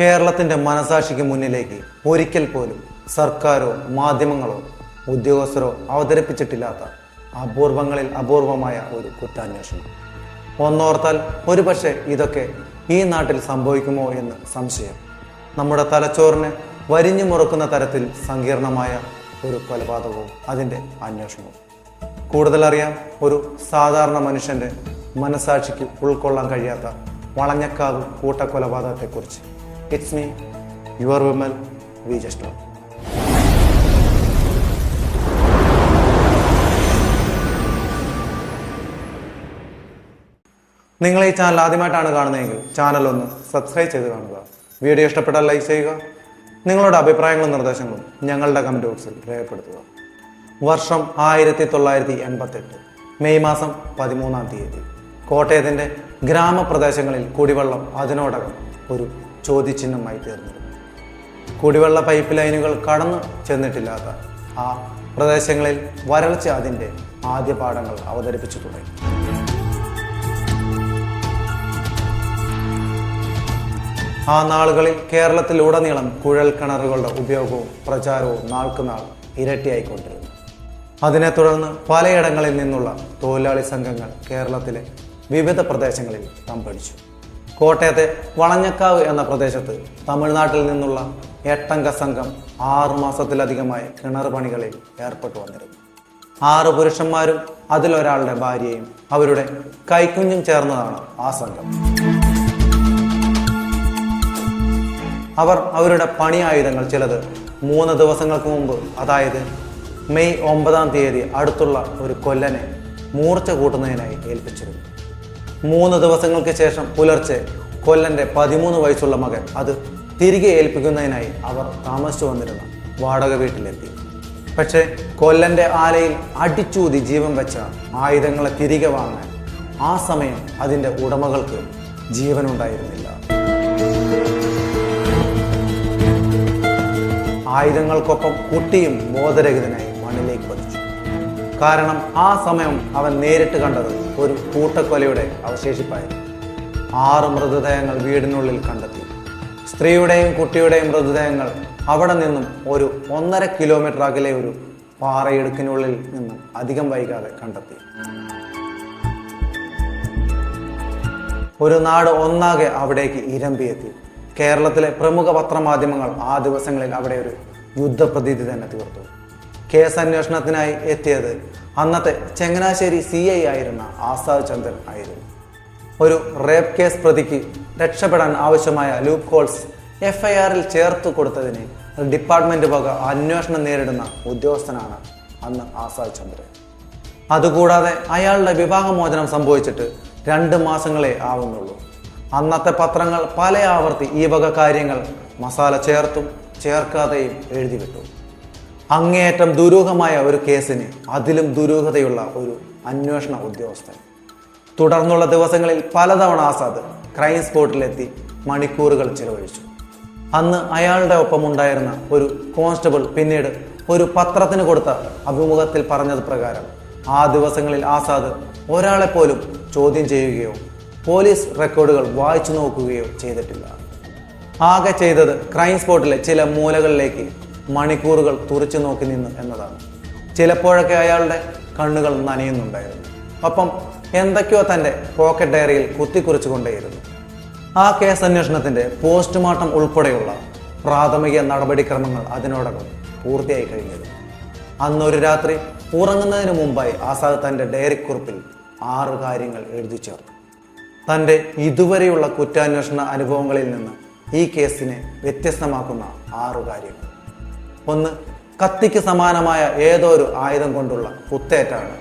കേരളത്തിന്റെ മനസാക്ഷിക്ക് മുന്നിലേക്ക് ഒരിക്കൽ പോലും സർക്കാരോ മാധ്യമങ്ങളോ ഉദ്യോഗസ്ഥരോ അവതരിപ്പിച്ചിട്ടില്ലാത്ത അപൂർവങ്ങളിൽ അപൂർവമായ ഒരു കുറ്റാന്വേഷണം. ഒന്നോർത്താൽ ഒരുപക്ഷെ ഇതൊക്കെ ഈ നാട്ടിൽ സംഭവിക്കുമോ എന്ന് സംശയം. നമ്മുടെ തലച്ചോറിനെ വരിഞ്ഞു മുറുക്കുന്ന തരത്തിൽ സങ്കീർണമായ ഒരു കൊലപാതകവും അതിന്റെ അന്വേഷണവും. കൂടുതൽ അറിയാം ഒരു സാധാരണ മനുഷ്യന്റെ മനസാക്ഷിക്ക് ഉൾക്കൊള്ളാൻ കഴിയാത്ത Valanjakkavu കൂട്ടക്കൊലപാതകത്തെക്കുറിച്ച്. It's me your Vimal V just നിങ്ങൾ ഈ ചാനൽ ആദ്യമായിട്ടാണ് കാണുന്നതെങ്കിൽ ചാനൽ ഒന്ന് സബ്സ്ക്രൈബ് ചെയ്ത് കാണുക. വീഡിയോ ഇഷ്ടപ്പെട്ടാൽ ലൈക്ക് ചെയ്യുക. നിങ്ങളുടെ അഭിപ്രായങ്ങളും നിർദ്ദേശങ്ങളും ഞങ്ങളുടെ കമന്റ് ബോക്സിൽ രേഖപ്പെടുത്തുക. വർഷം ആയിരത്തി തൊള്ളായിരത്തി എൺപത്തെട്ട് മെയ് മാസം പതിമൂന്നാം തീയതി. കോട്ടയത്തിന്റെ ഗ്രാമപ്രദേശങ്ങളിൽ കുടിവെള്ളം അതിനോടകം ഒരു ചോദ്യചിഹ്നമായി തീർന്നിരുന്നു കുടിവെള്ള പൈപ്പ് ലൈനുകൾ കടന്നു ചെന്നിട്ടില്ലാത്ത ആ പ്രദേശങ്ങളിൽ വരൾച്ച അതിന്റെ ആദ്യ പാഠങ്ങൾ അവതരിപ്പിച്ചു തുടങ്ങി. ആ നാളുകളിൽ കേരളത്തിലുടനീളം കുഴൽ കിണറുകളുടെ ഉപയോഗവും പ്രചാരവും നാൾക്കുനാൾ ഇരട്ടിയായിക്കൊണ്ടിരുന്നു. അതിനെ തുടർന്ന് പലയിടങ്ങളിൽ നിന്നുള്ള തൊഴിലാളി സംഘങ്ങൾ കേരളത്തിലെ വിവിധ പ്രദേശങ്ങളിൽ തമ്പടിച്ചു കോട്ടയത്തെ വളഞ്ഞക്കാവ് എന്ന പ്രദേശത്ത് തമിഴ്നാട്ടിൽ നിന്നുള്ള എട്ടംഗ സംഘം ആറു മാസത്തിലധികമായി കിണർ പണികളിൽ ഏർപ്പെട്ടു വന്നിരുന്നു. ആറ് പുരുഷന്മാരും അതിലൊരാളുടെ ഭാര്യയും അവരുടെ കൈക്കുഞ്ഞും ചേർന്നതാണ് ആ സംഘം. അവർ അവരുടെ പണി ആയുധങ്ങൾ ചിലത് മൂന്ന് ദിവസങ്ങൾക്ക് മുമ്പ് അതായത് മെയ് ഒമ്പതാം തീയതി അടുത്തുള്ള ഒരു കൊല്ലനെ മൂർച്ച കൂട്ടുന്നതിനായി ഏൽപ്പിച്ചിരുന്നു. മൂന്ന് ദിവസങ്ങൾക്ക് ശേഷം പുലർച്ചെ കൊല്ലന്റെ പതിമൂന്ന് വയസ്സുള്ള മകൻ അത് തിരികെ ഏൽപ്പിക്കുന്നതിനായി അവർ താമസിച്ചു വന്നിരുന്ന. വാടക വീട്ടിലെത്തി. പക്ഷേ കൊല്ലന്റെ ആലയിൽ അടിച്ചൂതി ജീവൻ വെച്ച ആയുധങ്ങളെ തിരികെ വാങ്ങാൻ ആ സമയം അതിന്റെ ഉടമകൾക്ക് ജീവനുണ്ടായിരുന്നില്ല. ആയുധങ്ങൾക്കൊപ്പം കുട്ടിയും ബോധരഹിതനായി മണ്ണിലേക്ക് പതിച്ചു. കാരണം ആ സമയം അവൻ നേരിട്ട് കണ്ടത് ഒരു കൂട്ടക്കൊലയുടെ അവശേഷിപ്പായിരുന്നു. ആറ് മൃതദേഹങ്ങൾ വീടിനുള്ളിൽ കണ്ടെത്തി. സ്ത്രീയുടെയും കുട്ടിയുടെയും മൃതദേഹങ്ങൾ അവിടെ നിന്നും ഒരു ഒന്നര കിലോമീറ്റർ അകലെ ഒരു പാറയിടുക്കിനുള്ളിൽ നിന്നും അധികം വൈകാതെ കണ്ടെത്തി. ഒരു നാട് ഒന്നാകെ അവിടേക്ക് ഇരമ്പിയെത്തി. കേരളത്തിലെ പ്രമുഖ പത്രമാധ്യമങ്ങൾ ആ ദിവസങ്ങളിൽ അവിടെ ഒരു യുദ്ധപ്രതീതി തന്നെ തീർത്തു. കേസ് അന്വേഷണത്തിനായി എത്തിയത് അന്നത്തെ ചങ്ങനാശ്ശേരി സി ഐ ആയിരുന്ന ആസാദ് ചന്ദ്രൻ ആയിരുന്നു. ഒരു റേപ്പ് കേസ് പ്രതിക്ക് രക്ഷപ്പെടാൻ ആവശ്യമായ ലൂപ്പ് ഹോൾസ് എഫ് ഐ ആറിൽ ചേർത്ത് കൊടുത്തതിന് ഡിപ്പാർട്ട്മെന്റ് വക അന്വേഷണം നേരിടുന്ന ഉദ്യോഗസ്ഥനാണ് അന്ന് ആസാദ് ചന്ദ്രൻ. അതുകൂടാതെ അയാളുടെ വിവാഹമോചനം സംഭവിച്ചിട്ട് രണ്ട് മാസങ്ങളെ ആവുന്നുള്ളൂ. അന്നത്തെ പത്രങ്ങൾ പല ആവർത്തി ഈ വക കാര്യങ്ങൾ മസാല ചേർത്തും ചേർക്കാതെയും എഴുതി വിട്ടു അങ്ങേയറ്റം ദുരൂഹമായ ഒരു കേസിന് അതിലും ദുരൂഹതയുള്ള ഒരു അന്വേഷണ ഉദ്യോഗസ്ഥൻ. തുടർന്നുള്ള ദിവസങ്ങളിൽ പലതവണ ആസാദ് ക്രൈം സ്പോട്ടിലെത്തി മണിക്കൂറുകൾ ചിലവഴിച്ചു. അന്ന് അയാളുടെ ഒപ്പമുണ്ടായിരുന്ന ഒരു കോൺസ്റ്റബിൾ പിന്നീട് ഒരു പത്രത്തിന് കൊടുത്ത അഭിമുഖത്തിൽ പറഞ്ഞത് പ്രകാരം ആ ദിവസങ്ങളിൽ ആസാദ് ഒരാളെപ്പോലും ചോദ്യം ചെയ്യുകയോ പോലീസ് റെക്കോർഡുകൾ വായിച്ചു നോക്കുകയോ ചെയ്തിട്ടില്ല. ആകെ ചെയ്തത് ക്രൈം സ്പോട്ടിലെ ചില മൂലകളിലേക്ക് മണിക്കൂറുകൾ തുറച്ചു നോക്കി നിന്നു എന്നതാണ്. ചിലപ്പോഴൊക്കെ അയാളുടെ കണ്ണുകൾ നനയുന്നുണ്ടായിരുന്നു. ഒപ്പം എന്തൊക്കെയോ തന്റെ പോക്കറ്റ് ഡയറിയിൽ കുത്തിക്കുറിച്ചു കൊണ്ടേയിരുന്നു ആ കേസ് അന്വേഷണത്തിന്റെ പോസ്റ്റ്മോർട്ടം ഉൾപ്പെടെയുള്ള പ്രാഥമിക നടപടിക്രമങ്ങൾ അതിനോടകം പൂർത്തിയായി കഴിഞ്ഞിരുന്നു. അന്നൊരു രാത്രി ഉറങ്ങുന്നതിന് മുമ്പായി ആസാദ് തന്റെ ഡയറിക്കുറിപ്പിൽ ആറ് കാര്യങ്ങൾ എഴുതി ചേർത്തു. തന്റെ ഇതുവരെയുള്ള കുറ്റാന്വേഷണ അനുഭവങ്ങളിൽ നിന്ന് ഈ കേസിനെ വ്യത്യസ്തമാക്കുന്ന ആറു കാര്യങ്ങൾ. ഒന്ന് കത്തിക്ക് സമാനമായ ഏതൊരു ആയുധം കൊണ്ടുള്ള കുത്തേറ്റാണ്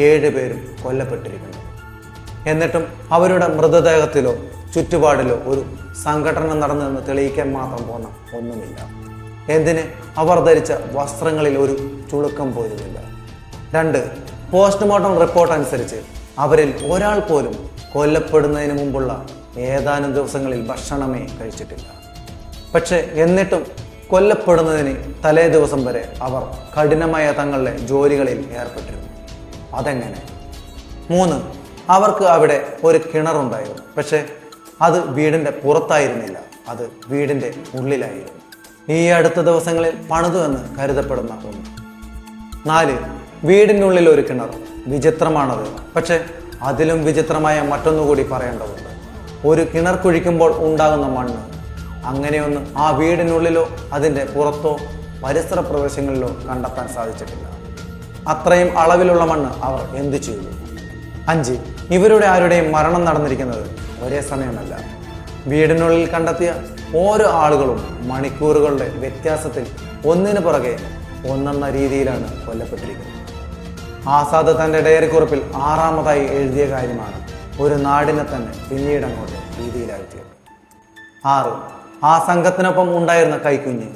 ഏഴ് പേരും കൊല്ലപ്പെട്ടിരിക്കുന്നത്. എന്നിട്ടും അവരുടെ മൃതദേഹത്തിലോ ചുറ്റുപാടിലോ ഒരു സംഘടന നടന്നതെന്ന് തെളിയിക്കാൻ മാത്രം പോന്ന ഒന്നുമില്ല. എന്തിന്? അവർ ധരിച്ച വസ്ത്രങ്ങളിൽ ഒരു ചുളുക്കം പോലുമില്ല. രണ്ട് പോസ്റ്റ്മോർട്ടം റിപ്പോർട്ട് അനുസരിച്ച് അവരിൽ ഒരാൾ പോലും കൊല്ലപ്പെടുന്നതിന് മുമ്പുള്ള ഏതാനും ദിവസങ്ങളിൽ ഭക്ഷണമേ കഴിച്ചിട്ടില്ല. പക്ഷേ എന്നിട്ടും കൊല്ലപ്പെടുന്നതിന് തലേ ദിവസം വരെ അവർ കഠിനമായ തങ്ങളുടെ ജോലികളിൽ ഏർപ്പെട്ടിരുന്നു. അതെങ്ങനെ? മൂന്ന് അവർക്ക് അവിടെ ഒരു കിണറുണ്ടായിരുന്നു പക്ഷേ അത് വീടിന്റെ പുറത്തായിരുന്നില്ല. അത് വീടിന്റെ ഉള്ളിലായിരുന്നു. ഈ അടുത്ത ദിവസങ്ങളിൽ പണിതു എന്ന് കരുതപ്പെടുന്ന ഒന്ന്. നാല് വീടിനുള്ളിൽ ഒരു കിണർ. വിചിത്രമാണത്. പക്ഷേ അതിലും വിചിത്രമായ മറ്റൊന്നുകൂടി പറയേണ്ടതുണ്ട്. ഒരു കിണർ കുഴിക്കുമ്പോൾ ഉണ്ടാകുന്ന മണ്ണ് അങ്ങനെയൊന്ന് ആ വീടിനുള്ളിലോ അതിന്റെ പുറത്തോ പരിസര പ്രദേശങ്ങളിലോ കണ്ടെത്താൻ സാധിച്ചിട്ടില്ല. അത്രയും അളവിലുള്ള മണ്ണ് അവർ എന്തു ചെയ്തു? അഞ്ച് ഇവരുടെ ആരുടെയും മരണം നടന്നിരിക്കുന്നത് ഒരേ സമയമല്ല. വീടിനുള്ളിൽ കണ്ടെത്തിയ ഓരോ ആളുകളും മണിക്കൂറുകളുടെ വ്യത്യാസത്തിൽ ഒന്നിനു പുറകെ ഒന്നെന്ന രീതിയിലാണ് കൊല്ലപ്പെട്ടിരിക്കുന്നത്. ആസാദ് തന്റെ ഡയറി കുറിപ്പിൽ ആറാമതായി എഴുതിയ കാര്യമാണ് ഒരു നാടിനെ തന്നെ പിന്നീട് അങ്ങോട്ട് രീതിയിലാഴ്ത്തിയത് ആറ് ആ സംഘത്തിനൊപ്പം ഉണ്ടായിരുന്ന കൈക്കുഞ്ഞ്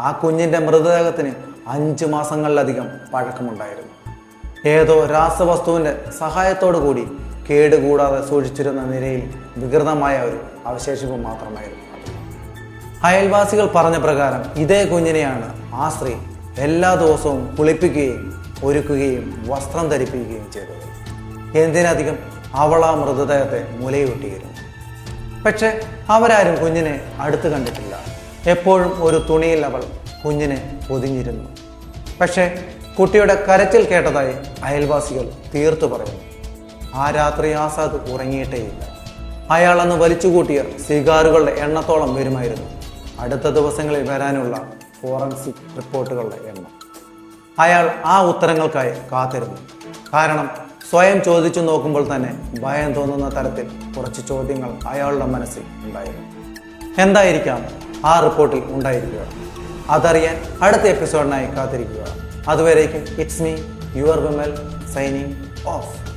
ആ കുഞ്ഞിന്റെ മൃതദേഹത്തിന് അഞ്ച് മാസങ്ങളിലധികം പഴക്കമുണ്ടായിരുന്നു. ഏതോ രാസവസ്തുവിന്റെ സഹായത്തോടു കൂടി കേടുകൂടാതെ സൂക്ഷിച്ചിരുന്ന നിലയിൽ വികൃതമായ ഒരു അവശേഷിപ്പ് മാത്രമായിരുന്നു. അയൽവാസികൾ പറഞ്ഞ പ്രകാരം ഇതേ കുഞ്ഞിനെയാണ് ആ സ്ത്രീ എല്ലാ ദിവസവും കുളിപ്പിക്കുകയും ഒരുക്കുകയും വസ്ത്രം ധരിപ്പിക്കുകയും ചെയ്തത്. എന്തിനധികം അവൾ ആ മൃതദേഹത്തെ മുലയൂട്ടിയിരുന്നു. പക്ഷെ അവരാരും കുഞ്ഞിനെ അടുത്ത് കണ്ടിട്ടില്ല. എപ്പോഴും ഒരു തുണിയിൽ അവൾ കുഞ്ഞിനെ പൊതിഞ്ഞിരുന്നു. പക്ഷേ കുട്ടിയുടെ കരച്ചിൽ കേട്ടതായി അയൽവാസികൾ തീർത്തു പറയുന്നു. ആ രാത്രി ആസാദ് ഉറങ്ങിയിട്ടേയില്ല. അയാൾ അന്ന് വലിച്ചുകൂട്ടിയ സിഗാറുകളുടെ എണ്ണത്തോളം വരുമായിരുന്നു. അടുത്ത ദിവസങ്ങളിൽ വരാനുള്ള ഫോറൻസിക് റിപ്പോർട്ടുകളുടെ എണ്ണം. അയാൾ ആ ഉത്തരങ്ങൾക്കായി കാത്തിരുന്നു. കാരണം സ്വയം ചോദിച്ചു നോക്കുമ്പോൾ തന്നെ ഭയം തോന്നുന്ന തരത്തിൽ കുറച്ച് ചോദ്യങ്ങൾ അയാളുടെ മനസ്സിൽ ഉണ്ടായിരുന്നു. എന്തായിരിക്കാം ആ റിപ്പോർട്ടിൽ ഉണ്ടായിരിക്കുക? അതറിയാൻ അടുത്ത എപ്പിസോഡിനായി കാത്തിരിക്കുക. അതുവരേക്കും it's me your Vimal signing off